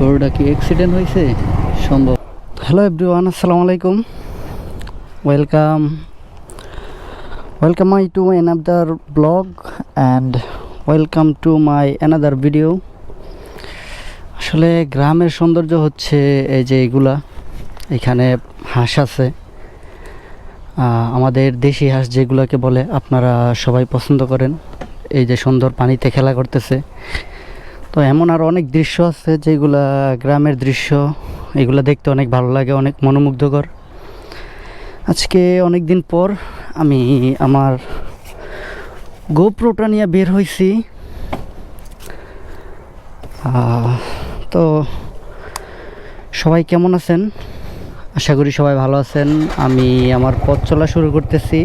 গরুটা কি অ্যাক্সিডেন্ট হয়েছে? সম্ভব। হ্যালো এভরিওয়ান আসসালামু আলাইকুম। Welcome welcome my to another blog and welcome to my another video আসলে গ্রামের সৌন্দর্য হচ্ছে এই যে এগুলা, এখানে হাঁস আছে। আমাদের দেশি হাঁস যেগুলোকে বলে আপনারা সবাই পছন্দ করেন। এই যে সুন্দর পানিতে খেলা করতেছে। তো এমন আর অনেক দৃশ্য আছে যেগুলা গ্রামের দৃশ্য। এগুলো দেখতে অনেক ভালো লাগে, অনেক মনোমুগ্ধকর। আজকে অনেক দিন পর আমি আমার গোপ্রোটা নিয়ে বের হয়েছি তো সবাই কেমন আছেন? আশা করি সবাই ভালো আছেন। আমি আমার পথ চলা শুরু করতেছি।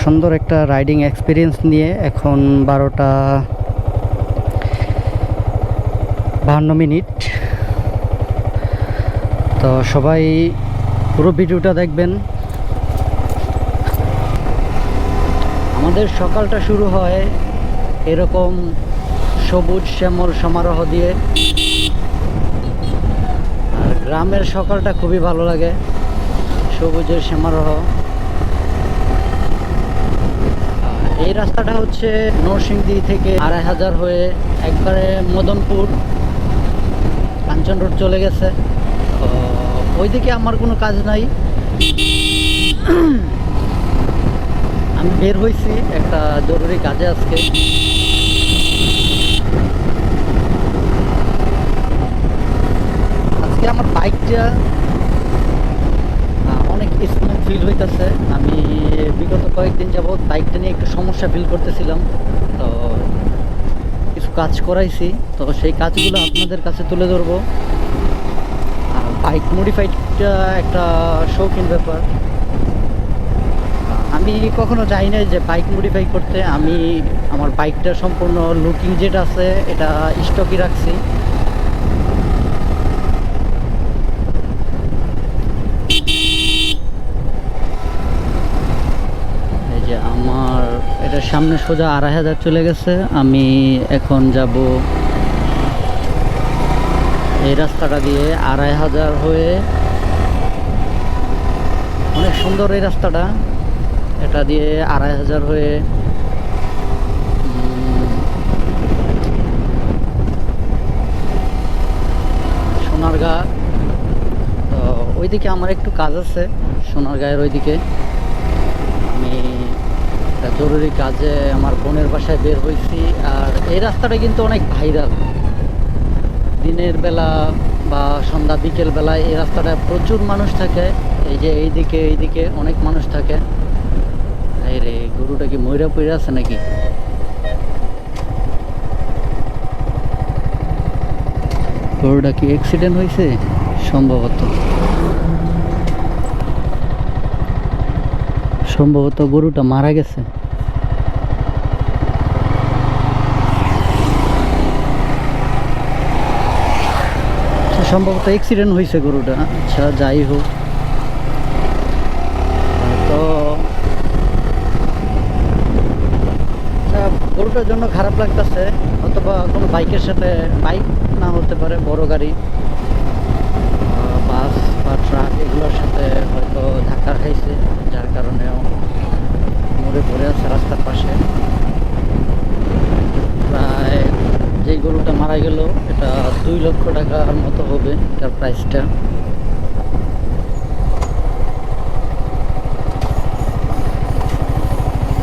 সুন্দর একটা রাইডিং এক্সপিরিয়েন্স নিয়ে এখন বারোটা বাহান্ন মিনিট। তো সবাই পুরো ভিডিওটা দেখবেন। আমাদের সকালটা শুরু হয় এরকম সবুজ শ্যামল সমারোহ দিয়ে। আর গ্রামের সকালটা খুবই ভালো লাগে, সবুজের সমারোহ। এই রাস্তাটা হচ্ছে নরসিংদী থেকে আড়াই হাজার হয়ে একবারে মদনপুর। কাঞ্চন রোড চলে গেছে। তো ওইদিকে আমার কোনো কাজ নাই। আমি বের হয়েছি একটা জরুরি কাজে আজকে। আজকে আমার বাইকটা অনেক স্মুথ ফিল হইতেছে। আমি বিগত কয়েকদিন যাবৎ বাইকটা নিয়ে একটু সমস্যা ফিল করতেছিলাম। তো কাজ করাইছি, তো সেই কাজগুলো আপনাদের কাছে তুলে ধরবো। আর বাইক মডিফাইডটা একটা শৌখিন ব্যাপার। আমি কখনো যাই নাই যে বাইক মডিফাই করতে। আমি আমার বাইকটা সম্পূর্ণ লুকিং যেটা আছে, এটা স্টকই রাখছি এই যে আমার এটা সামনে সোজা আড়াই হাজার চলে গেছে। আমি এখন যাব এই রাস্তাটা দিয়ে আড়াই হাজার হয়ে অনেক সুন্দর এই রাস্তাটা। এটা দিয়ে আড়াই হাজার হয়ে সোনারগাঁ। ওইদিকে আমার একটু কাজ আছে, সোনারগাঁয়ের ওইদিকে। আমি একটা জরুরি কাজে আমার বোনের বাসায় বের হয়েছি আর এই রাস্তাটা কিন্তু অনেক ভাইরাল। দিনের বেলা বা সন্ধ্যা, বিকেল বেলায় এই রাস্তাটায় প্রচুর মানুষ থাকে, এই যে এইদিকে এইদিকে অনেক মানুষ থাকে। এই রে, গরুটা কি ময়রা পইরা আছে নাকি? গরুটা কি অ্যাক্সিডেন্ট হয়েছে সম্ভবত। সম্ভবত গরুটা মারা গেছে। আচ্ছা, সম্ভবত অ্যাক্সিডেন্ট হয়েছে গরুটা। আচ্ছা যাই হোক। তো আচ্ছা, গরুটার জন্য খারাপ লাগতেছে অথবা কোনো বাইকের সাথে বাইক না হতে পারে বড় গাড়ি বাস বা ট্রাক এগুলোর সাথে হয়তো ধাক্কা খাইছে যার কারণে মরে পড়ে আছে রাস্তার পাশে প্রায় যে গরুটা গেল, এটা দুই লক্ষ টাকার মতো হবে এটার প্রাইসটা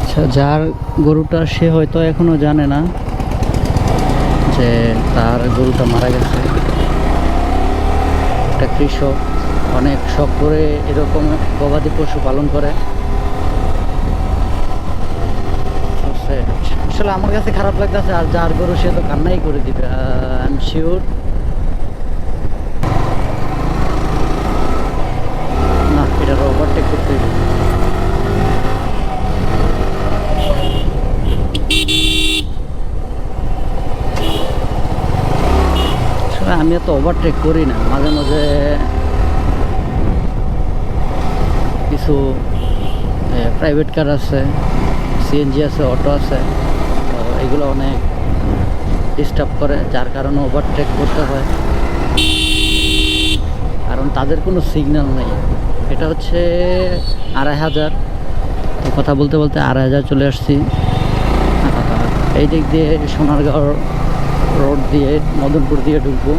আচ্ছা যার গরুটা সে হয়তো এখনও জানে না যে তার গরুটা মারা গেছে। একটা কৃষক, অনেক শখ করে এরকম গবাদি পশু পালন করে। আসলে আমার কাছে খারাপ লাগতেছে, আর যার গরু সে তো কান্নাই করে দিবে আই এম শিওর না ওভারটেক করতে আমি এত ওভারটেক করি না, মাঝে মাঝে কিছু প্রাইভেট কার আছে সিএনজি আছে অটো আছে। এগুলো অনেক ডিস্টার্ব করে, যার কারণে ওভারটেক করতে হয়। কারণ তাদের কোনো সিগন্যাল নেই। এটা হচ্ছে আড়াই হাজার। তো কথা বলতে বলতে আড়াই হাজার চলে আসছি। এই দিক দিয়ে সোনারগাঁও রোড দিয়ে, মদনপুর দিয়ে ঢুকবো।